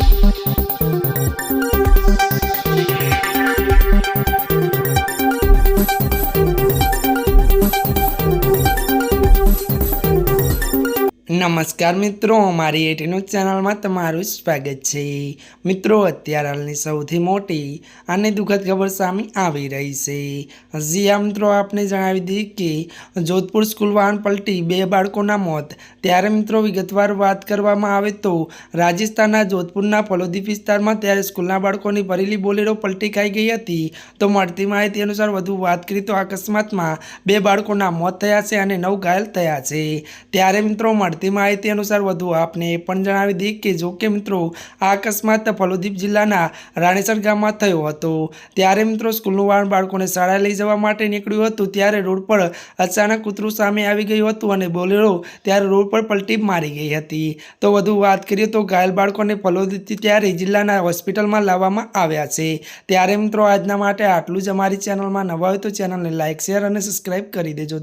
thank you નમસ્કાર મિત્રો, મારી એટીનું ચેનલમાં તમારું સ્વાગત છે. મિત્રો, અત્યારે હાલની સૌથી મોટી અને દુઃખદ ખબર સામે આવી રહી છે. હજી મિત્રો, આપને જણાવી દઈએ કે જોધપુર સ્કૂલ વાહન પલટી બે બાળકોના મોત. ત્યારે મિત્રો, વિગતવાર વાત કરવામાં આવે તો રાજસ્થાનના જોધપુરના ફલોદીપ વિસ્તારમાં ત્યારે સ્કૂલના બાળકોની ભરેલી બોલેરો પલટી ખાઈ ગઈ હતી. તો મળતી માહિતી અનુસાર વધુ વાત કરીએ તો અકસ્માતમાં બે બાળકોના મોત થયા છે અને નવ ઘાયલ થયા છે. ત્યારે મિત્રો, મળતી માહિતી અનુસાર વધુ આપને એ પણ જણાવી દઈએ કે જો કે મિત્રો, આ અકસ્માત ફલોદીપ જિલ્લાના રાણેસર ગામમાં થયો હતો. ત્યારે મિત્રો સ્કૂલનું વાહન બાળકોને શાળાએ લઈ જવા માટે નીકળ્યું હતું, ત્યારે રોડ પર અચાનક કૂતરું સામે આવી ગયું હતું અને બોલેરો ત્યારે રોડ પર પલટી મારી ગઈ હતી. તો વધુ વાત કરીએ તો ઘાયલ બાળકોને ફલોદીપથી ત્યારે જિલ્લાના હોસ્પિટલમાં લાવવામાં આવ્યા છે. ત્યારે મિત્રો આજના માટે આટલું જ. અમારી ચેનલમાં નવા હોય તો ચેનલને લાઇક શેર અને સબસ્ક્રાઈબ કરી દેજો.